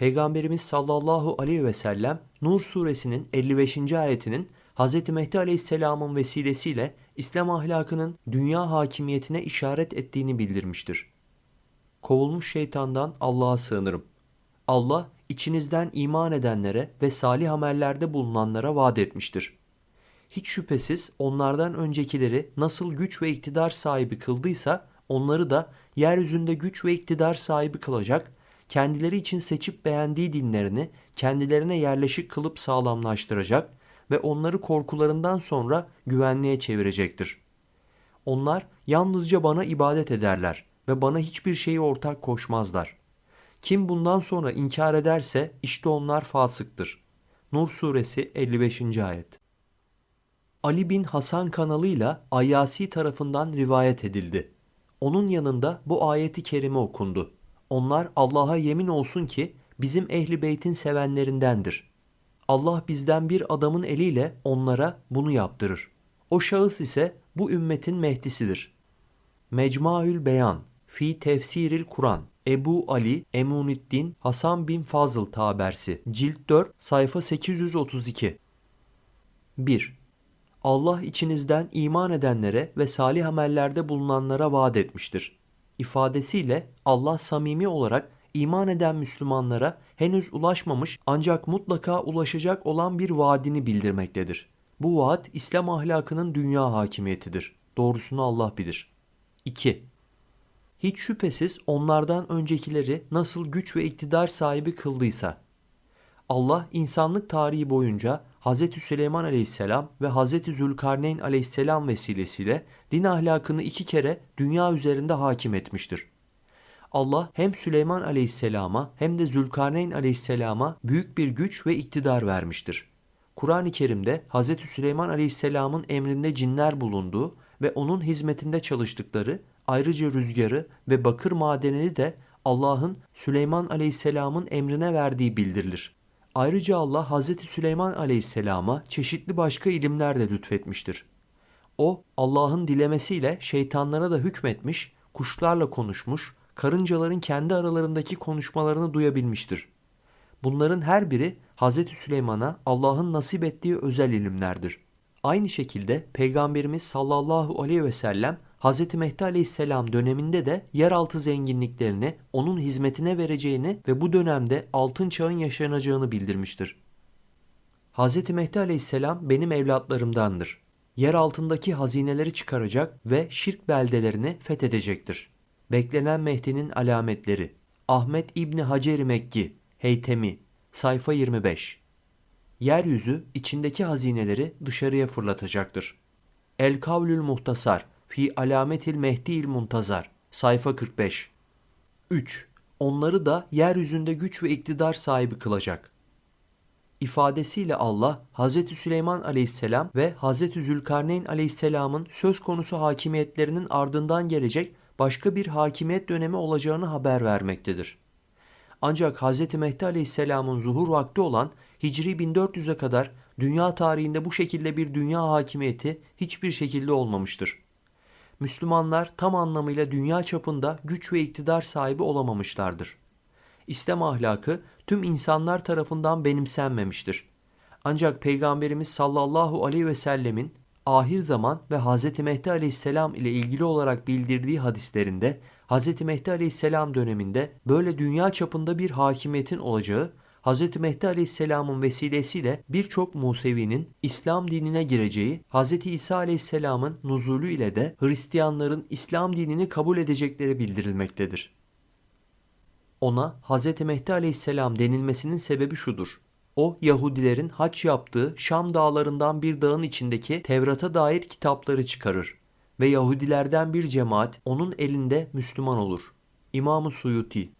Peygamberimiz sallallahu aleyhi ve sellem Nur suresinin 55. ayetinin Hz. Mehdi aleyhisselamın vesilesiyle İslam ahlakının dünya hakimiyetine işaret ettiğini bildirmiştir. Kovulmuş şeytandan Allah'a sığınırım. Allah içinizden iman edenlere ve salih amellerde bulunanlara vaat etmiştir. Hiç şüphesiz onlardan öncekileri nasıl güç ve iktidar sahibi kıldıysa onları da yeryüzünde güç ve iktidar sahibi kılacak, kendileri için seçip beğendiği dinlerini kendilerine yerleşik kılıp sağlamlaştıracak ve onları korkularından sonra güvenliğe çevirecektir. Onlar yalnızca bana ibadet ederler ve bana hiçbir şeyi ortak koşmazlar. Kim bundan sonra inkar ederse işte onlar fasıktır. Nur suresi 55. ayet. Ali bin Hasan kanalıyla Ayyasi tarafından rivayet edildi. Onun yanında bu ayeti kerime okundu. Onlar Allah'a yemin olsun ki bizim ehli beytin sevenlerindendir. Allah bizden bir adamın eliyle onlara bunu yaptırır. O şahıs ise bu ümmetin Mehdisidir. Mecmuaül Beyan Fi Tefsiril Kur'an Ebu Ali Emuniddin Hasan bin Fazıl Tabersi Cilt 4 sayfa 832 1. Allah içinizden iman edenlere ve salih amellerde bulunanlara vaat etmiştir. İfadesiyle Allah samimi olarak iman eden Müslümanlara henüz ulaşmamış ancak mutlaka ulaşacak olan bir vaadini bildirmektedir. Bu vaat İslam ahlakının dünya hakimiyetidir. Doğrusunu Allah bilir. 2. Hiç şüphesiz onlardan öncekileri nasıl güç ve iktidar sahibi kıldıysa, Allah insanlık tarihi boyunca Hz. Süleyman aleyhisselam ve Hz. Zülkarneyn aleyhisselam vesilesiyle din ahlakını iki kere dünya üzerinde hakim etmiştir. Allah hem Süleyman aleyhisselama hem de Zülkarneyn aleyhisselama büyük bir güç ve iktidar vermiştir. Kur'an-ı Kerim'de Hz. Süleyman aleyhisselamın emrinde cinler bulunduğu ve onun hizmetinde çalıştıkları ayrıca rüzgarı ve bakır madenini de Allah'ın Süleyman aleyhisselamın emrine verdiği bildirilir. Ayrıca Allah Hz. Süleyman aleyhisselama çeşitli başka ilimler de lütfetmiştir. O Allah'ın dilemesiyle şeytanlara da hükmetmiş, kuşlarla konuşmuş, karıncaların kendi aralarındaki konuşmalarını duyabilmiştir. Bunların her biri Hz. Süleyman'a Allah'ın nasip ettiği özel ilimlerdir. Aynı şekilde Peygamberimiz sallallahu aleyhi ve sellem Hz. Mehdi aleyhisselam döneminde de yeraltı zenginliklerini onun hizmetine vereceğini ve bu dönemde altın çağın yaşanacağını bildirmiştir. Hz. Mehdi aleyhisselam benim evlatlarımdandır. Yer altındaki hazineleri çıkaracak ve şirk beldelerini fethedecektir. Beklenen Mehdi'nin alametleri Ahmet İbni Hacer Mekki Heytemi Sayfa 25 Yeryüzü içindeki hazineleri dışarıya fırlatacaktır. El Kavlül Muhtasar Fi Alametil Mehdi'il Muntazar Sayfa 45 3. Onları da yeryüzünde güç ve iktidar sahibi kılacak. İfadesiyle Allah Hz. Süleyman aleyhisselam ve Hz. Zülkarneyn aleyhisselamın söz konusu hakimiyetlerinin ardından gelecek başka bir hakimiyet dönemi olacağını haber vermektedir. Ancak Hz. Mehdi aleyhisselamın zuhur vakti olan Hicri 1400'e kadar dünya tarihinde bu şekilde bir dünya hakimiyeti hiçbir şekilde olmamıştır. Müslümanlar tam anlamıyla dünya çapında güç ve iktidar sahibi olamamışlardır. İslam ahlakı tüm insanlar tarafından benimsenmemiştir. Ancak Peygamberimiz sallallahu aleyhi ve sellemin ahir zaman ve Hz. Mehdi aleyhisselam ile ilgili olarak bildirdiği hadislerinde Hz. Mehdi aleyhisselam döneminde böyle dünya çapında bir hakimiyetin olacağı Hz. Mehdi Aleyhisselam'ın vesilesiyle birçok Musevi'nin İslam dinine gireceği, Hz. İsa Aleyhisselam'ın nuzulü ile de Hristiyanların İslam dinini kabul edecekleri bildirilmektedir. Ona Hz. Mehdi Aleyhisselam denilmesinin sebebi şudur. O Yahudilerin haç yaptığı Şam dağlarından bir dağın içindeki Tevrat'a dair kitapları çıkarır ve Yahudilerden bir cemaat onun elinde Müslüman olur. İmam-ı Suyuti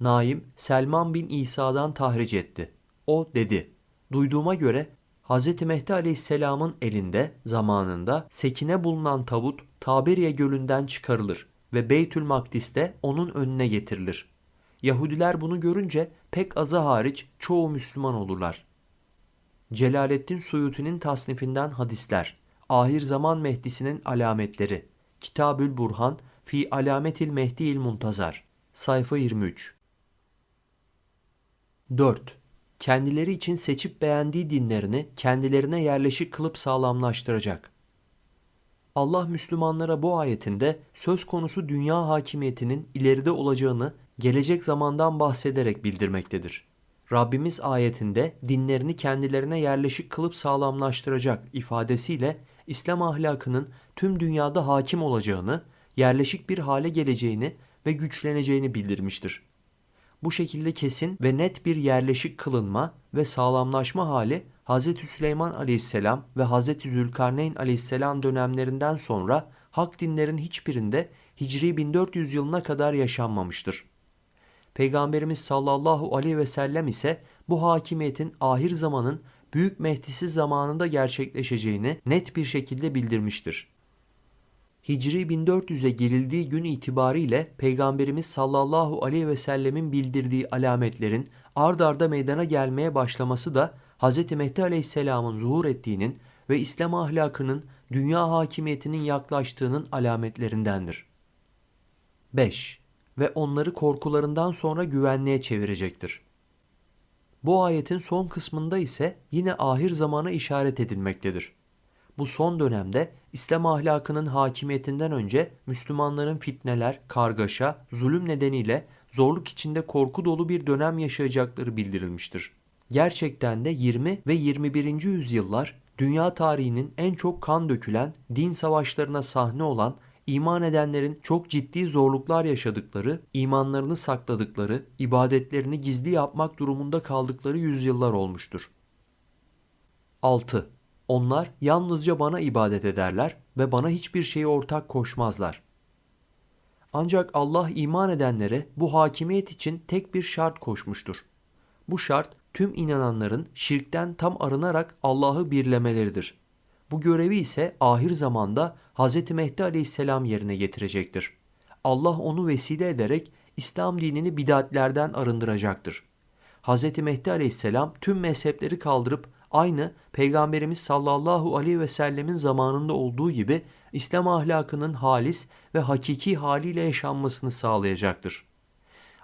Naim Selman bin İsa'dan tahric etti. O dedi, duyduğuma göre Hz. Mehdi Aleyhisselam'ın elinde zamanında sekine bulunan tabut Taberiye gölünden çıkarılır ve Beytül Makdis'te onun önüne getirilir. Yahudiler bunu görünce pek azı hariç çoğu Müslüman olurlar. Celaleddin Suyuti'nin tasnifinden hadisler, ahir zaman Mehdisinin alametleri, Kitabül Burhan fi Alametil Mehdi'il Muntazar, sayfa 23 4. Kendileri için seçip beğendiği dinlerini kendilerine yerleşik kılıp sağlamlaştıracak. Allah Müslümanlara bu ayetinde söz konusu dünya hakimiyetinin ileride olacağını gelecek zamandan bahsederek bildirmektedir. Rabbimiz ayetinde dinlerini kendilerine yerleşik kılıp sağlamlaştıracak ifadesiyle İslam ahlakının tüm dünyada hakim olacağını, yerleşik bir hale geleceğini ve güçleneceğini bildirmiştir. Bu şekilde kesin ve net bir yerleşik kılınma ve sağlamlaşma hali Hz. Süleyman aleyhisselam ve Hz. Zülkarneyn aleyhisselam dönemlerinden sonra hak dinlerin hiçbirinde Hicri 1400 yılına kadar yaşanmamıştır. Peygamberimiz sallallahu aleyhi ve sellem ise bu hakimiyetin ahir zamanın büyük mehdisi zamanında gerçekleşeceğini net bir şekilde bildirmiştir. Hicri 1400'e girildiği gün itibariyle Peygamberimiz sallallahu aleyhi ve sellemin bildirdiği alametlerin ard arda meydana gelmeye başlaması da Hz. Mehdi aleyhisselamın zuhur ettiğinin ve İslam ahlakının dünya hakimiyetinin yaklaştığının alametlerindendir. 5. Ve onları korkularından sonra güvenliğe çevirecektir. Bu ayetin son kısmında ise yine ahir zamana işaret edilmektedir. Bu son dönemde İslam ahlakının hakimiyetinden önce Müslümanların fitneler, kargaşa, zulüm nedeniyle zorluk içinde korku dolu bir dönem yaşayacakları bildirilmiştir. Gerçekten de 20 ve 21. yüzyıllar dünya tarihinin en çok kan dökülen din savaşlarına sahne olan iman edenlerin çok ciddi zorluklar yaşadıkları, imanlarını sakladıkları, ibadetlerini gizli yapmak durumunda kaldıkları yüzyıllar olmuştur. 6. Onlar yalnızca bana ibadet ederler ve bana hiçbir şeyi ortak koşmazlar. Ancak Allah iman edenlere bu hakimiyet için tek bir şart koşmuştur. Bu şart tüm inananların şirkten tam arınarak Allah'ı birlemeleridir. Bu görevi ise ahir zamanda Hz. Mehdi aleyhisselam yerine getirecektir. Allah onu vesile ederek İslam dinini bidatlerden arındıracaktır. Hz. Mehdi aleyhisselam tüm mezhepleri kaldırıp aynı Peygamberimiz sallallahu aleyhi ve sellemin zamanında olduğu gibi İslam ahlakının halis ve hakiki haliyle yaşanmasını sağlayacaktır.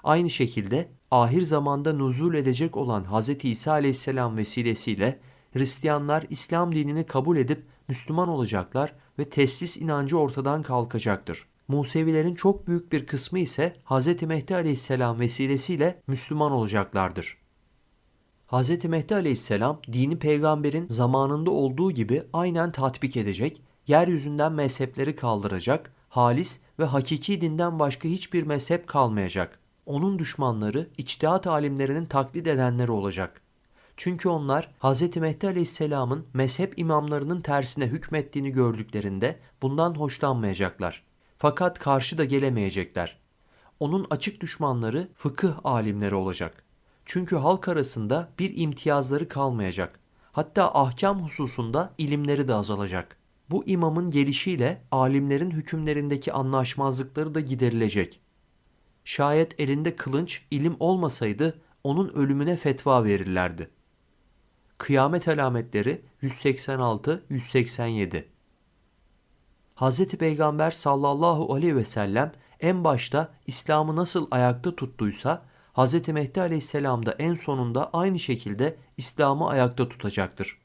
Aynı şekilde ahir zamanda nuzul edecek olan Hz. İsa aleyhisselam vesilesiyle Hristiyanlar İslam dinini kabul edip Müslüman olacaklar ve teslis inancı ortadan kalkacaktır. Musevilerin çok büyük bir kısmı ise Hz. Mehdi aleyhisselam vesilesiyle Müslüman olacaklardır. Hz. Mehdi aleyhisselam dini peygamberin zamanında olduğu gibi aynen tatbik edecek, yeryüzünden mezhepleri kaldıracak, halis ve hakiki dinden başka hiçbir mezhep kalmayacak. Onun düşmanları içtihat alimlerinin taklit edenleri olacak. Çünkü onlar Hz. Mehdi aleyhisselamın mezhep imamlarının tersine hükmettiğini gördüklerinde bundan hoşlanmayacaklar. Fakat karşı da gelemeyecekler. Onun açık düşmanları fıkıh alimleri olacak. Çünkü halk arasında bir imtiyazları kalmayacak. Hatta ahkam hususunda ilimleri de azalacak. Bu imamın gelişiyle alimlerin hükümlerindeki anlaşmazlıkları da giderilecek. Şayet elinde kılınç, ilim olmasaydı onun ölümüne fetva verirlerdi. Kıyamet alametleri 186-187 Hz. Peygamber sallallahu aleyhi ve sellem en başta İslam'ı nasıl ayakta tuttuysa Hz. Mehdi aleyhisselam da en sonunda aynı şekilde İslam'ı ayakta tutacaktır.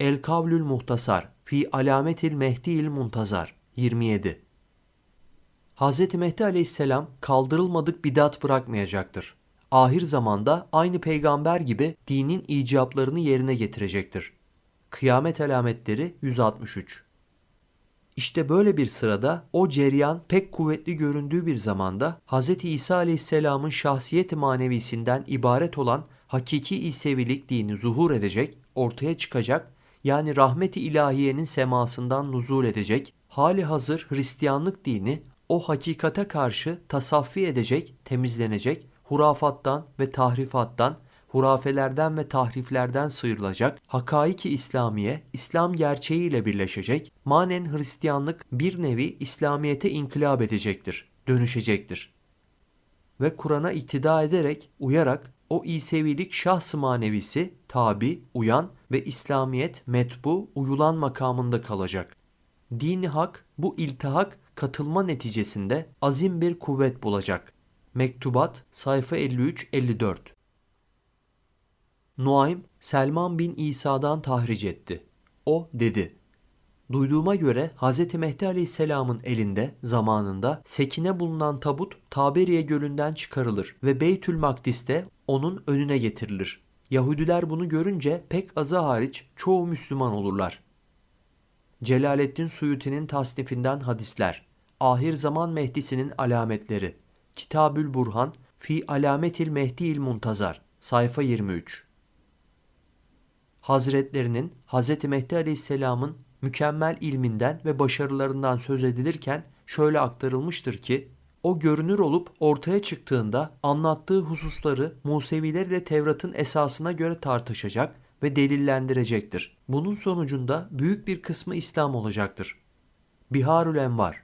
El Kavlül Muhtasar Fi Alametil Mehdi'il Muntazar 27 Hz. Mehdi aleyhisselam kaldırılmadık bidat bırakmayacaktır. Ahir zamanda aynı peygamber gibi dinin icablarını yerine getirecektir. Kıyamet alametleri 163 İşte böyle bir sırada o cereyan pek kuvvetli göründüğü bir zamanda Hz. İsa aleyhisselamın şahsiyet manevisinden ibaret olan hakiki İsevilik dini zuhur edecek, ortaya çıkacak yani rahmeti ilahiyenin semasından nuzul edecek, hali hazır Hristiyanlık dini o hakikate karşı tasaffi edecek, temizlenecek, hurafattan ve tahrifattan, hurafelerden ve tahriflerden sıyrılacak, hakaiki İslamiye, İslam gerçeğiyle birleşecek, manen Hristiyanlık bir nevi İslamiyete inkılap edecektir, dönüşecektir. Ve Kur'an'a iktida ederek, uyarak o İsevilik şahs-ı manevisi, tabi, uyan ve İslamiyet metbu, uyulan makamında kalacak. Dini hak bu iltihak katılma neticesinde azim bir kuvvet bulacak. Mektubat sayfa 53-54 Nuaym Selman bin İsa'dan tahric etti. O dedi. Duyduğuma göre Hz. Mehdi Aleyhisselam'ın elinde zamanında sekine bulunan tabut Taberiye Gölü'nden çıkarılır ve Beytül Makdis'te onun önüne getirilir. Yahudiler bunu görünce pek azı hariç çoğu Müslüman olurlar. Celaleddin Suyuti'nin tasnifinden hadisler. Ahir zaman Mehdisinin alametleri. Kitabül Burhan fi alametil Mehdi'il Muntazar. Sayfa 23. Hazretlerinin Hz. Mehdi Aleyhisselam'ın mükemmel ilminden ve başarılarından söz edilirken şöyle aktarılmıştır ki o görünür olup ortaya çıktığında anlattığı hususları Museviler ile Tevrat'ın esasına göre tartışacak ve delillendirecektir. Bunun sonucunda büyük bir kısmı İslam olacaktır. Biharül Envar